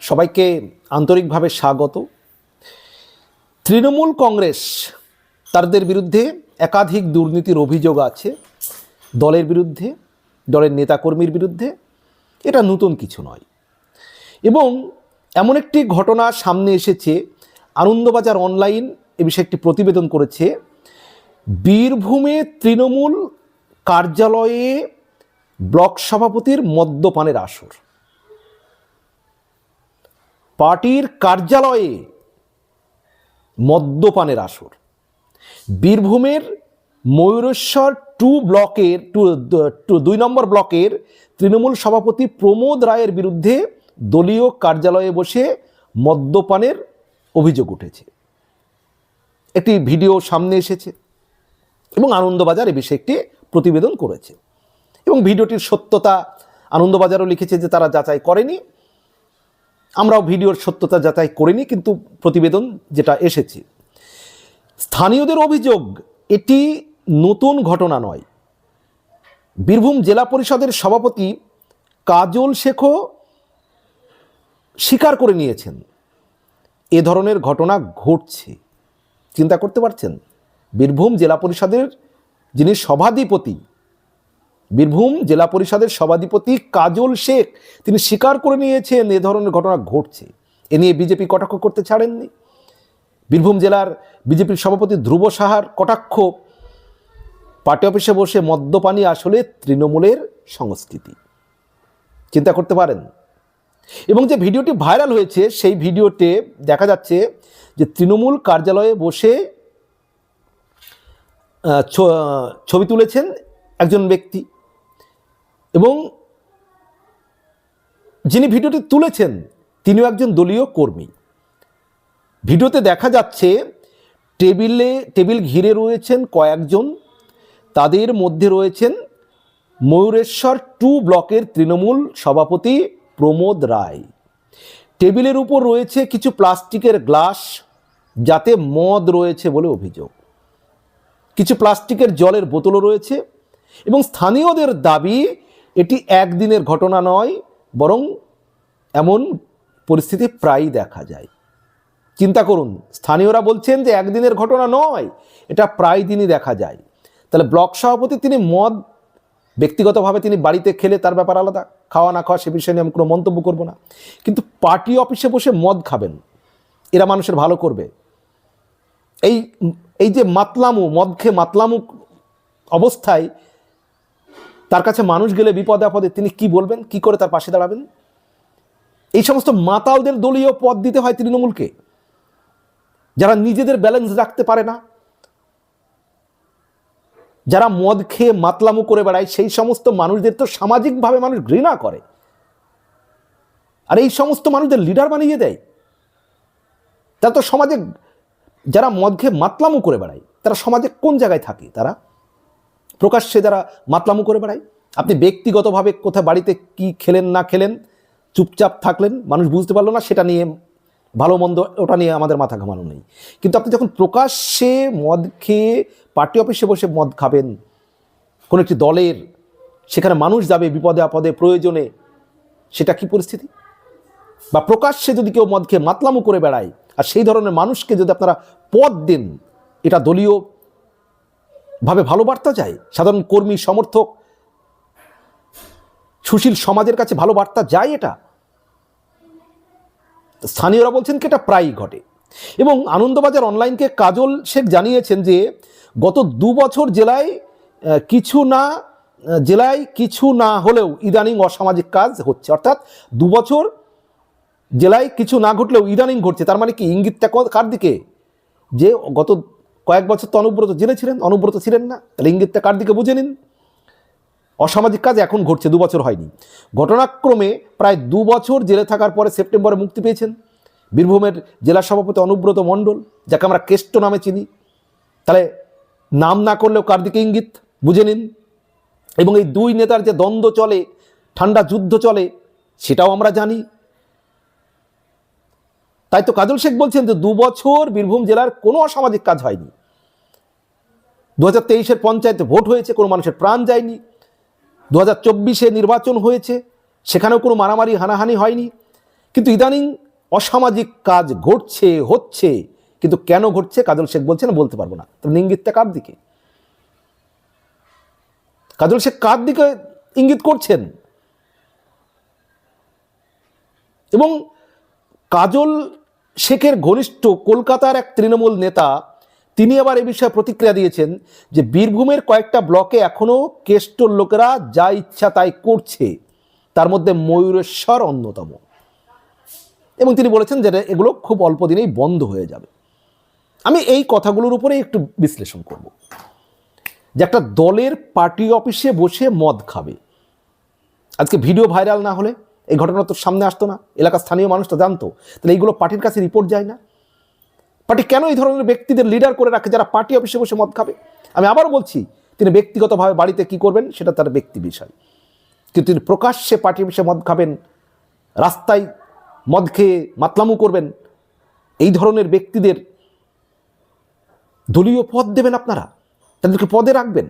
সবাইকে আন্তরিকভাবে স্বাগত। তৃণমূল কংগ্রেস তাদের বিরুদ্ধে একাধিক দুর্নীতির অভিযোগ আছে, দলের বিরুদ্ধে, দলের নেতাকর্মীর বিরুদ্ধে। এটা নতুন কিছু নয়। এবং এমন একটি ঘটনা সামনে এসেছে, আনন্দবাজার অনলাইন এ বিষয়ে একটি প্রতিবেদন করেছে। বীরভূমে তৃণমূল কার্যালয়ে ব্লক সভাপতির মদ্যপানের আসর। পার্টির কার্যালয়ে মদ্যপানের আসর। বীরভূমের ময়ূরেশ্বর টু ব্লকের, টু টু, দুই নম্বর ব্লকের তৃণমূল সভাপতি প্রমোদ রায়ের বিরুদ্ধে দলীয় কার্যালয়ে বসে মদ্যপানের অভিযোগ উঠেছে। একটি ভিডিও সামনে এসেছে এবং আনন্দবাজার এ বিষয়ে একটি প্রতিবেদন করেছে। এবং ভিডিওটির সত্যতা আনন্দবাজারও লিখেছে যে তারা যাচাই করেনি। আমরাও ভিডিওর সত্যতা যাচাই করিনি, কিন্তু প্রতিবেদন যেটা এসেছে। স্থানীয়দের অভিযোগ, এটি নতুন ঘটনা নয়। বীরভূম জেলা পরিষদের সভাপতি কাজল শেখও স্বীকার করে নিয়েছেন, এ ধরনের ঘটনা ঘটছে। চিন্তা করতে পারছেন? বীরভূম জেলা পরিষদের যিনি সভাধিপতি বীরভূম জেলা পরিষদের সভাধিপতি কাজল শেখ তিনি স্বীকার করে নিয়েছেন এ ধরনের ঘটনা ঘটছে। এ নিয়ে বিজেপি কটাক্ষ করতে ছাড়েননি। বীরভূম জেলার বিজেপির সভাপতি ধ্রুব সাহার কটাক্ষ। পার্টি অফিসে বসে মদ্যপানী আসলে তৃণমূলের সংস্কৃতি। চিন্তা করতে পারেন। এবং যে ভিডিওটি ভাইরাল হয়েছে, সেই ভিডিওতে দেখা যাচ্ছে যে তৃণমূল কার্যালয়ে বসে ছবি তুলেছেন একজন ব্যক্তি। এবং যিনি ভিডিওটি তুলেছেন, তিনিও একজন দলীয় কর্মী। ভিডিওতে দেখা যাচ্ছে, টেবিলে, টেবিল ঘিরে রয়েছেন কয়েকজন। তাদের মধ্যে রয়েছেন ময়ূরেশ্বর টু ব্লকের তৃণমূল সভাপতি প্রমোদ রায়। টেবিলের উপর রয়েছে কিছু প্লাস্টিকের গ্লাস, যাতে মদ রয়েছে বলে অভিযোগ। কিছু প্লাস্টিকের জলের বোতলও রয়েছে এবং স্থানীয়দের দাবি এটি একদিনের ঘটনা নয়, বরং এমন পরিস্থিতি প্রায়ই দেখা যায়। চিন্তা করুন, স্থানীয়রা বলছেন যে একদিনের ঘটনা নয়, এটা প্রায় দিনই দেখা যায়। তাহলে ব্লক সভাপতি তিনি মদ ব্যক্তিগতভাবে তিনি বাড়িতে খেলে তার ব্যাপার আলাদা, খাওয়া না খাওয়া সে বিষয়ে নিয়ে আমি কোনো মন্তব্য করব না। কিন্তু পার্টি অফিসে বসে মদ খাবেন, এরা মানুষের ভালো করবে। এই এই যে মাতলামু, মদ খেয়ে মাতলামু অবস্থায় তার কাছে মানুষ গেলে বিপদে আপদে তিনি কি বলবেন? কি করে তার পাশে দাঁড়াবেন? এই সমস্ত মাতালদের দলীয় পদ দিতে হয় তৃণমূলকে। যারা নিজেদের ব্যালেন্স রাখতে পারে না। যারা মদ খেয়ে মাতলামু করে বেড়ায়, সেই সমস্ত মানুষদের তো সামাজিকভাবে মানুষ ঘৃণা করে। আর এই সমস্ত মানুষদের লিডার বানিয়ে দেয়। তারা তো সমাজে, যারা মদ খেয়ে মাতলামু করে বেড়ায়, তারা সমাজে কোন জায়গায় থাকে তারা? প্রকাশ্যে যারা মাতলামু করে বেড়ায়, আপনি ব্যক্তিগতভাবে কোথায় বাড়িতে কি খেলেন, না খেলেন, চুপচাপ থাকলেন, মানুষ বুঝতে পারল না, সেটা নিয়ে ভালো মন্দ, ওটা নিয়ে আমাদের মাথা ঘামানো নেই। কিন্তু আপনি যখন প্রকাশ্যে মদ খেয়ে পার্টি অফিসে বসে মদ খাবেন, কোনো একটি দলের, সেখানে মানুষ যাবে বিপদে আপদে, প্রয়োজনে, সেটা কি পরিস্থিতি? বা প্রকাশ্যে যদি কেউ মদ খেয়ে মাতলামু করে বেড়ায়, আর সেই ধরনের মানুষকে যদি আপনারা পদ দেন, এটা দলীয় ভাবে ভালো বার্তা যায় সাধারণ কর্মী, সমর্থক, সুশীল সমাজের কাছে ভালো বার্তা যায় এটা? স্থানীয়রা বলছেন কি এটা প্রায়ই ঘটে। এবং আনন্দবাজার অনলাইনকে কাজল শেখ জানিয়েছেন যে, গত দু বছর জেলায় কিছু না জেলায় কিছু না হলেও ইদানিং অসামাজিক কাজ হচ্ছে। অর্থাৎ দু বছর জেলায় কিছু না ঘটলেও ইদানিং ঘটছে। তার মানে কি, ইঙ্গিতটা কার দিকে? যে গত কয়েক বছর তো অনুব্রত জেনেছিলেন, অনুব্রত ছিলেন না। তাহলে ইঙ্গিতটা কার দিকে বুঝে নিন? অসামাজিক কাজ এখন ঘটছে, দু বছর হয়নি। ঘটনাক্রমে প্রায় দু বছর জেলে থাকার পরে সেপ্টেম্বরে মুক্তি পেয়েছেন বীরভূমের জেলা সভাপতি অনুব্রত মণ্ডল, যাকে আমরা কেষ্ট নামে চিনি। তাহলে নাম না করলেও কার দিকে ইঙ্গিত? বুঝে নিন। এবং এই দুই নেতার যে দ্বন্দ্ব চলে, ঠান্ডা যুদ্ধ চলে, সেটাও আমরা জানি। তাই তো কাজল শেখ বলছেন যে দু বছর বীরভূম জেলার কোনো অসামাজিক কাজ হয়নি। দু হাজার তেইশের পঞ্চায়েতে ভোট হয়েছে, কোনো মানুষের প্রাণ যায়নি। দু হাজার চব্বিশে নির্বাচন হয়েছে, সেখানেও কোনো মারামারি, হানাহানি হয়নি। কিন্তু ইদানিং অসামাজিক কাজ ঘটছে, হচ্ছে, কিন্তু কেন ঘটছে কাজল শেখ বলছেন বলতে পারব না। তো ইঙ্গিতটা কার দিকে? কাজল শেখ কার দিকে ইঙ্গিত করছেন? এবং কাজল শেখের ঘনিষ্ঠ কলকাতার এক তৃণমূল নেতা তিনি আবার এ বিষয়ে প্রতিক্রিয়া দিয়েছেন যে বীরভূমের কয়েকটা ব্লকে এখনও কেষ্টর লোকেরা যা ইচ্ছা তাই করছে। তার মধ্যে ময়ূরেশ্বর অন্যতম। এবং তিনি বলেছেন যে এগুলো খুব অল্প দিনেই বন্ধ হয়ে যাবে। আমি এই কথাগুলোর উপরে একটু বিশ্লেষণ করব। যে একটা দলের পার্টি অফিসে বসে মদ খাবে। আজকে ভিডিও ভাইরাল না হলে এই ঘটনা তো সামনে আসতো না। এলাকার স্থানীয় মানুষ তো জানতো। তাহলে এইগুলো পার্টির কাছে রিপোর্ট যায় না। পার্টি কেন এই ধরনের ব্যক্তিদের লিডার করে রাখে যারা পার্টি অফিসে বসে মদ খাবে? আমি আবারও বলছি, তিনি ব্যক্তিগতভাবে বাড়িতে কি করবেন সেটা তার ব্যক্তি বিষয়। কিন্তু তিনি প্রকাশ্যে পার্টি অফিসে মদ খাবেন, রাস্তায় মদ খেয়ে মাতলামু করবেন, এই ধরনের ব্যক্তিদের দলীয় পদ দেবেন আপনারা? তাদেরকে পদে রাখবেন?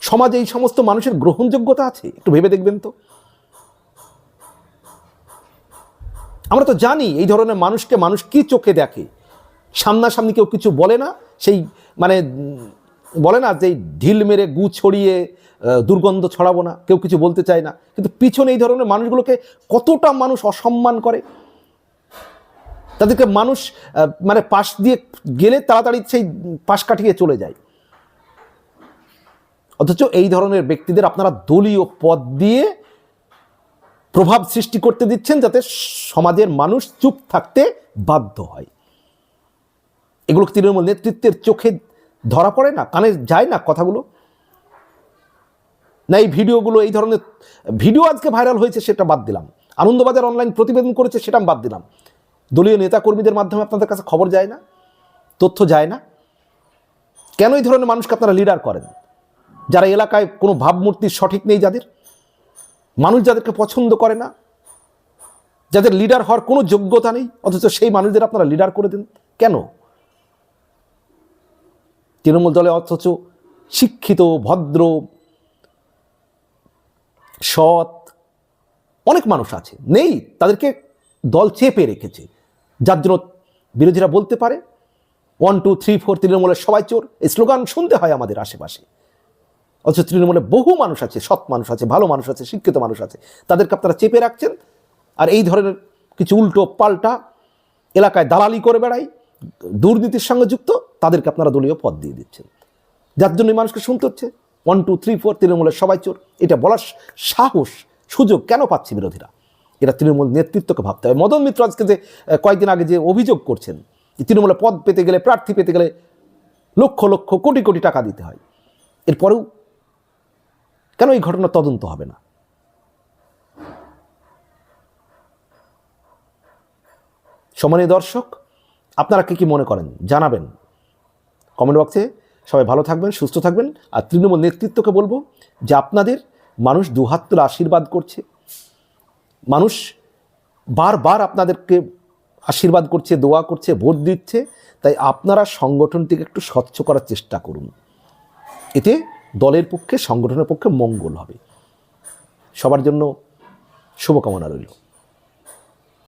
সমাজে এই সমস্ত মানুষের গ্রহণযোগ্যতা আছে? একটু ভেবে দেখবেন তো। আমরা তো জানি এই ধরনের মানুষকে মানুষ কি চোখে দেখে। সামনাসামনি কেউ কিছু বলে না, সেই মানে বলে না যে ঢিল মেরে গু ছড়িয়ে দুর্গন্ধ ছড়াবো না, কেউ কিছু বলতে চায় না। কিন্তু পিছনে এই ধরনের মানুষগুলোকে কতটা মানুষ অসম্মান করে? তাদেরকে মানুষ মানে পাশ দিয়ে গেলে তাড়াতাড়ি সেই পাশ কাটিয়ে চলে যায়। অথচ এই ধরনের ব্যক্তিদের আপনারা দলীয় পদ দিয়ে প্রভাব সৃষ্টি করতে দিচ্ছেন যাতে সমাজের মানুষ চুপ থাকতে বাধ্য হয়। এগুলো তৃণমূল নেতৃত্বের চোখে ধরা পড়ে না, কানে যায় না কথাগুলো? না, এই ভিডিওগুলো, এই ধরনের ভিডিও আজকে ভাইরাল হয়েছে সেটা বাদ দিলাম। আনন্দবাজার অনলাইন প্রতিবেদন করেছে সেটা বাদ দিলাম। দলীয় নেতাকর্মীদের মাধ্যমে আপনাদের কাছে খবর যায় না? তথ্য যায় না? কেন এই ধরনের মানুষকে আপনারা লিডার করেন? যারা এলাকায় কোনো ভাবমূর্তি সঠিক নেই যাদের? মানুষ যাদেরকে পছন্দ করে না, যাদের লিডার হওয়ার কোনো যোগ্যতা নেই, অথচ সেই মানুষদের আপনারা লিডার করে দেন, কেন? তৃণমূল দলে অথচ শিক্ষিত, ভদ্র, সৎ অনেক মানুষ আছে, নেই, তাদেরকে দল চেপে রেখেছে। যার জন্য বিরোধীরা বলতে পারে ওয়ান টু থ্রি ফোর তৃণমূলের সবাই চোর, এই স্লোগান শুনতে হয় আমাদের আশেপাশে। অথচ তৃণমূলে বহু মানুষ আছে, সৎ মানুষ আছে, ভালো মানুষ আছে, শিক্ষিত মানুষ আছে। তাদেরকে আপনারা চেপে রাখছেন। আর এই ধরনের কিছু উল্টো পাল্টা এলাকায় দালালি করে বেড়াই দুর্নীতির সঙ্গে যুক্ত, তাদেরকে আপনারা দলীয় পদ দিয়ে দিচ্ছেন। যার জন্য মানুষকে শুনতে হচ্ছে। ওয়ান টু থ্রি ফোর তৃণমূলের সবাই চোর। এটা বলার সাহস, সুযোগ কেন পাচ্ছে বিরোধীরা? এটা তৃণমূল নেতৃত্বকে ভাবতে হবে। মদন মিত্র আজকে যে কয়েকদিন আগে যে অভিযোগ করছেন তৃণমূলে পদ পেতে গেলে প্রার্থী পেতে গেলে লক্ষ লক্ষ কোটি কোটি টাকা দিতে হয়। এরপরেও কেন এই ঘটনা তদন্ত হবে না? সম্মানীয় দর্শক, আপনারা কি কি মনে করেন? জানাবেন। কমেন্ট বক্সে সবাই ভালো থাকবেন, সুস্থ থাকবেন। আর তৃণমূল নেতৃত্বকে বলব যে আপনাদের মানুষ দুহাত তুলে আশীর্বাদ করছে। মানুষ বারবার আপনাদেরকে আশীর্বাদ করছে, দোয়া করছে, ভোট দিচ্ছে। তাই আপনারা সংগঠনটিকে একটু স্বচ্ছ করার চেষ্টা করুন। এতে দলের পক্ষে সংগঠনের পক্ষে মঙ্গল হবে। সবার জন্য শুভকামনা রইল।